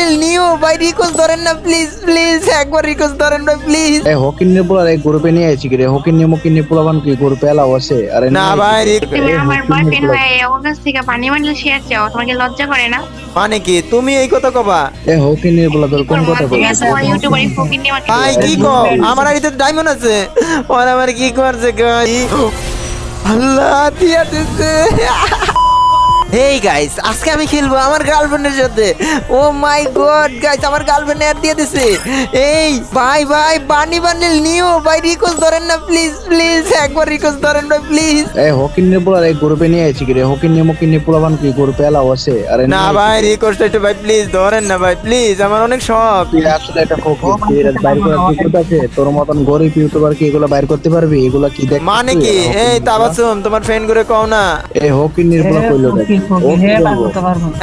Bundle নিও ভাই request ধরেন না প্লিজ প্লিজ একবার রিকোয়েস্ট ধরেন ভাই প্লিজ এই হকিন নিয়ে এই গ্রুপে নিয়ে আইছি কি রে? হকিন নিয়ে মকিন নিয়ে পোলাবান কি? গ্রুপে এলাও আছে? আরে না ভাই তুমি এই আমার বয়ফ্রেন্ড নিয়ে ওর কাছ থেকে পানি শেয়ার চাও তোমার কি লজ্জা করে না? মানে কি? তুমি এই কথা কবা? এই হকিন নিয়ে পোলা তোর কোন কথা বল নিয়ে ভাই কি কো আমার আড়িতে ডায়মন্ড আছে। ওর আমার কি করছে গাই আল্লাহ দিয়া দিছে। হেই গাইস আজকে আমি খেলব আমার গার্লফ্রেন্ডের সাথে। ও মাই গড গাইস আমার গার্লফ্রেন্ড অ্যাড দিয়ে দিছে। এই ভাই ভাই বানি বান্ডিল নিও ভাই রিকোয়েস্ট ধরেন না প্লিজ প্লিজ একবার রিকোয়েস্ট ধরেন প্লিজ এই হকিন এই গ্রুপে নিয়ে আইছি কি রে? হকিন মকিন পোলাবান কি? গ্রুপে এলাও আছে। আরে না ভাই রিকোয়েস্ট একটু ভাই প্লিজ ধরেন না ভাই প্লিজ আমার অনেক শখ। তুই আসলে একটা খোকি তুই এর বাইর করার যোগ্যতা আছে? তোর মতন গরিব ইউটিউবার কি এগুলো বাইর করতে পারবি? এগুলো কি দেখ মানে কি? এই তাবাসুম তোমার ফ্রেন্ড করে কও না? এই হকি নির্ভর কইলো বলব?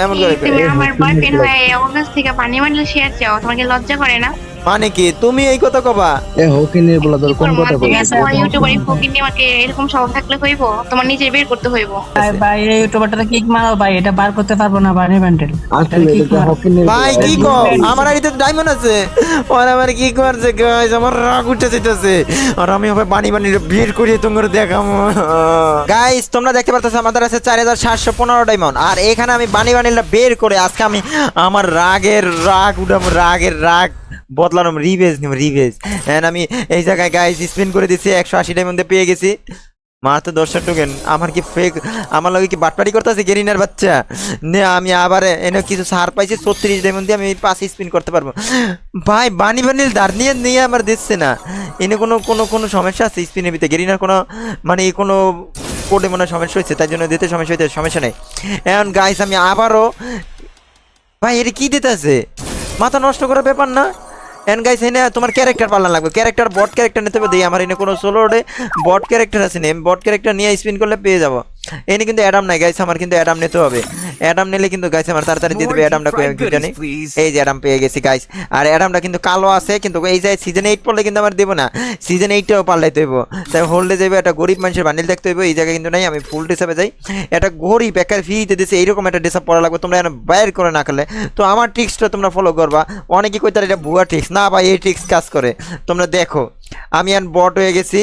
এমন করে আমার বয়ফ্রেন্ড হয়ে ওর থেকে পানি বান্ডেল শেয়ার চাও তোমার কি লজ্জা করে না? মানে কি? তুমি এই কথা কবা? এই হকিন নিয়ে পোলা তোর কোন কথা বল তোমার ইউটিউবারে ফকির নিয়ে আমাকে এরকম স্বভাব থাকলে হইব তোমার নিজে বের করতে হইব। ভাই ভাই এই ইউটিউবারটা কিক মারো ভাই এটা বার করতে পারব না বানি ব্যান্ডেল ভাই কি কো আমার আড়িতে ডায়মন্ড আছে। ওর আমার কি করছে গাইস আমার রাগ উঠে যেতেছে আর আমি হবে বানি বানি বের করে তোমার দেখাম। গাইস তোমরা দেখতে পারতেছো আমাদের আছে চার হাজার সাতশো পনেরো ডায়মন্ড আর এখানে আমি বানি বানিটা বের করে আজকে আমি আমার রাগের রাগ উঠাবো রাগের রাগ। বদলানো রিভেজ নিব, রিভেজ। এন্ড আমি এই জায়গায় গাইস স্পিন করে দিছি, একশো আশি ডায়মন্ডে পেয়ে গেছি। মাত্র দশটা টোকেন আমার কি ফেক আমার লগে কি বাটপাটি করতেছে গেরিনার বাচ্চা? নে, আমি আবার এনে কিছু সার পাইছি, ছত্রিশ ডায়মন্ড দিয়ে আমি পাশে স্পিন করতে পারব। ভাই বানি বানিল দাঁড় নিয়ে নিয়ে আমার দিচ্ছে না। এনে কোনো কোনো কোনো সমস্যা আছে স্পিনের ভিতরে? গেরিনার কোনো মানে কোনো কোডে মনে হয় সমস্যা হয়েছে, তাই জন্য দিতে সমস্যা হইতে সমস্যা নেই। এখন গাইস আমি আবারও, ভাই, এটা কি দিতে আছে মাথা নষ্ট করার ব্যাপার না? এন্ড গাইস এনে তোমার ক্যারেক্টার পাল্লা লাগবে। ক্যারেক্টার বট ক্যারেক্টার নিতে হবে, দিই। আমার এনে কোনো সোলো বট ক্যারেক্টার আছে নেই বট ক্যারেক্টার নিয়ে স্পিন করলে পেয়ে যাব। এনে কিন্তু অ্যাডাম নাই গাইস আমার কিন্তু অ্যাডাম নিতে হবে। অ্যাডাম নিলে কিন্তু গাইস আমার তাড়াতাড়ি দিয়ে দেবে অ্যাডামটা কই আমি কি জানি এই যে অ্যাডাম পেয়ে গেছি গাইস আর অ্যাডামটা কিন্তু কালো আছে কিন্তু এই যে সিজন এইট পড়লে কিন্তু আমার দেবো না। সিজন এইটটাও পাল্টাইতে হইব তাই হোল্ডে যাবে একটা গরিব মানুষের বান্ডিল দেখতে হইব এই জায়গায় কিন্তু নাই আমি ফুল হিসাবে যাই। একটা গরিব একার ফ্রিতে দিছে এইরকম একটা ড্রেস পড়া লাগবে তোমরা এখন বাইর করে না খেলে। তো আমার ট্রিক্সটা তোমরা ফলো করবা। অনেকে কইতার এটা ভুয়া ট্রিক্স না ভাই এই ট্রিক্স কাজ করে। তোমরা দেখো। আমি এখন বট হয়ে গেছি।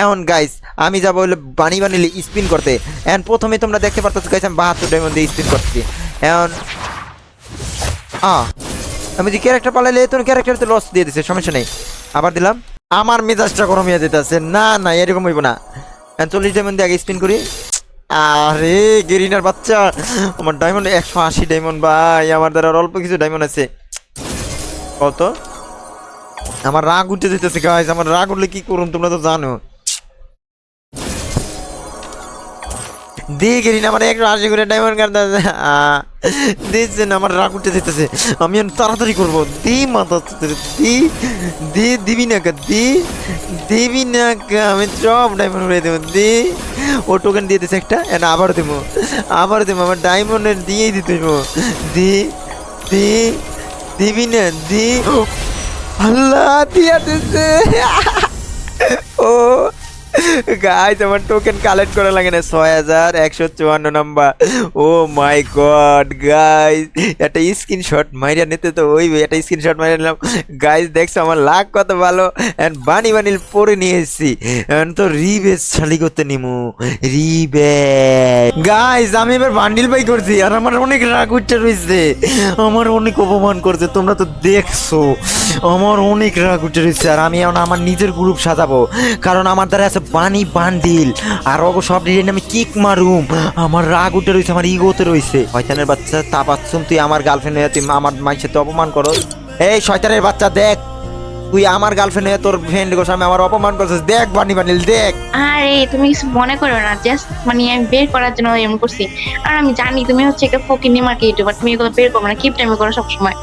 এখন গাইস আমি যাব বানি বানিলে স্পিন করতে। এখন প্রথমে তোমরা দেখতে পারতেছো গাইস আমি বাহাত্তর ডায়মন্ড দিয়ে স্পিন করছি এখন আমি যে ক্যারেক্টার পালাইলে তোর ক্যারেক্টার তো লস দিয়ে দিছে, সমস্যা নেই। আবার দিলাম। আমার মেজাজটা গরম হয়ে যেতেছে না না, এরকম হইব না। চল্লিশ ডায়মন্ড দিয়ে আগে স্পিন করি। আরে, গেরিনার বাচ্চা। আমার ডায়মন্ড একশো আশি ডায়মন্ড ভাই। আমার দ্বারা অল্প কিছু ডায়মন্ড আছে। কত? আমার রাগ উঠে যেতেছে গাইস আমার রাগ উঠলে কি করুন তোমরা তো জানো। দিয়ে গেলি আমার একটু আশি করে ডায়মন্ড কার্ড দিচ্ছে আমার রাগ উঠে যেতেছে আমি তাড়াতাড়ি করব। দি মাথা দি দি দিবি না কা, দি দিবি না কা, আমি সব ডায়মন্ড উড়ে দেবো, দি। ও টোকেন দিয়ে দিছে একটা, এটা আবার দেবো আবার দেবো, আমার ডায়মন্ডের দিয়েই দিতে দি দি, দিবি না, দি। আল্লাহ দিয়া দিছে। ও। গাইস আমার টোকেন কালেক্ট করা লাগে না। ছয় হাজার একশো চুয়ান্ন number oh my god guys একটা স্ক্রিনশট মাইরা নিতে তো ওই একটা স্ক্রিনশট মাইরা নিলাম। গাইস দেখছ আমার লাখ কত ভালো? এন্ড বানি বানিল পরে নিয়ে এসেছি। তো রিবেস শালি করতে নিমু। রিবেস গাইস আমি এবার বান্ডিল বাই করছি, আর আমার অনেক রাগ উঠছে রয়েছে আমার অনেক অপমান করছে, তোমরা তো দেখছ। আমার অনেক রাগ উঠে রয়েছে আর আমি এখন আমার নিজের গ্রুপ সাজাবো। কারণ আমার দ্বারা আছে বানি বান্ডিল আর ওগো সব ডিজাইন আমি কিক মারুম। আমার রাগ উঠে রয়েছে আমার ইগোতে রয়েছে শয়তানের বাচ্চা, তা পাচ্ছুম তুই আমার গার্লফ্রেন্ড হয়ে তুই আমার মায়ের তো অপমান করো এই শয়তানের বাচ্চা, দেখ। তুই আমার গার্লফ্রেন্ড হয়ে তোর ফ্রেন্ড গোস আমি আমার অপমান করছিস। দেখ বানি বান্ডিল দেখ। আরে তুমি কিছু মনে করো না জাস্ট মানে আমি বের করার জন্য এমন করছি। আর আমি জানি তুমি হচ্ছে একটা ফকির নিমার্কে ইউটিউবার তুমি এগুলো বের করো না কিপ টাইমে করো সবসময়।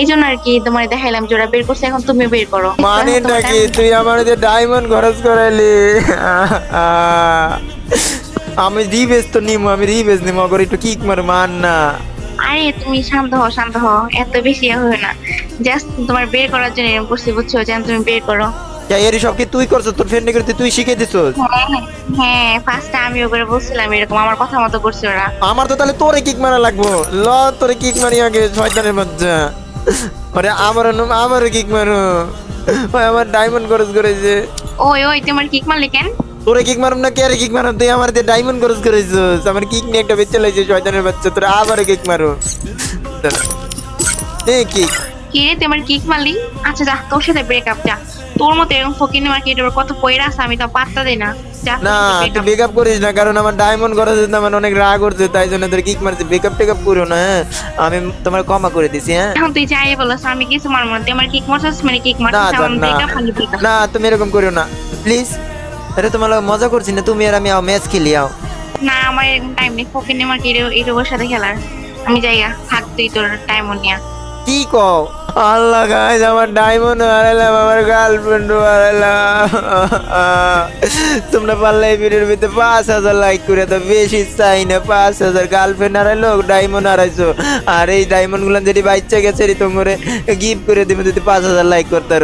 এই জন্য আর কি তোমার দেখাইলাম যে ওরা বের করছে এখন তুমি বের করো। মানে নাকি তুই আমার যে ডায়মন্ড খরচ করাইলি। আমি রিবেস তো নিমু আমি রিবেস নিমু অগর একটু কিক মার মান না। আরে তুমি শান্ত হও শান্ত হও এত বেশি হয় না। জাস্ট তোমার বের করার জন্য এরকম করছি বুঝছ? যেন তুমি বের করো। এর সব কি তুই করছিস তোর ফ্রেন্ড করতে তুই শিখে দিছস? হ্যাঁ ফার্স্টে আমি ওগুলো বলছিলাম এরকম আমার কথা মতো করছে ওরা। আমার তো তাহলে তোরে কিক মারা লাগবো। ল তোরে কিক মারি আগে শয়তানের বাচ্চা আরে আমার আমার কিক মারো। ওই আমার ডায়মন্ড খরচ করেছে। ওই ওই তোমার কিক মারলে কেন? তোরে কিক মারুম না কে রে কিক মারুম? তুই আমার দিয়ে ডায়মন্ড খরচ করেছিস। আমার কিক নিয়ে একটা বেচে লাইছে শয়তানের বাচ্চা। তোরা আবার কিক মারো। এ কিক কি রে তোমার কিক মারলি? আচ্ছা যা তোর সাথে ব্রেকআপ যা। তোর মতো এরকম ফকিনি মার্কেট কত পয়রা আছে আমি তো পাত্তা দেই না। যা না তুই। বেকআপ করিস না কারণ আমার ডায়মন্ড হচ্ছে আমার অনেক রাগ করছে তাই জন্য তোর কিক মারছে। বেকআপ টেকআপ করো না হ্যাঁ? আমি তোমার ক্ষমা করে দিছি হ্যাঁ? এখন তুই যাই বলছ আমি কিছু মারবো না। তুই আমার কিক মারছিস মানে কিক মারছিস আমার না ব্রেকআপ খালি ব্রেকআপ না তুমি এরকম করো না। প্লিজ আরে তোমার মজা করছি না তুমি আর আমি আও ম্যাচ খেলি আও। না আমার এরকম টাইম নেই। ফকিনি মার্কেট এইটুকুর সাথে খেলার। আমি যাইগা থাক তুই তোর টাইম নিয়া। কি কও? আল্লাহ গাইজ আমার ডায়মন্ড হারাইলাম, আমার গার্লফ্রেন্ড হারাইলাম। তোমরা পারলে এই ভিডিওর ভিতরে পাঁচ হাজার লাইক করে তো বেশি চাই না, পাঁচ হাজার গার্লফ্রেন্ড হারাইলো ডায়মন্ড হারাইছো। আর এই ডায়মন্ডগুলো যদি বাচ্চা গেছে তোমরে গিফট করে দিবে, যদি পাঁচ হাজার লাইক করতে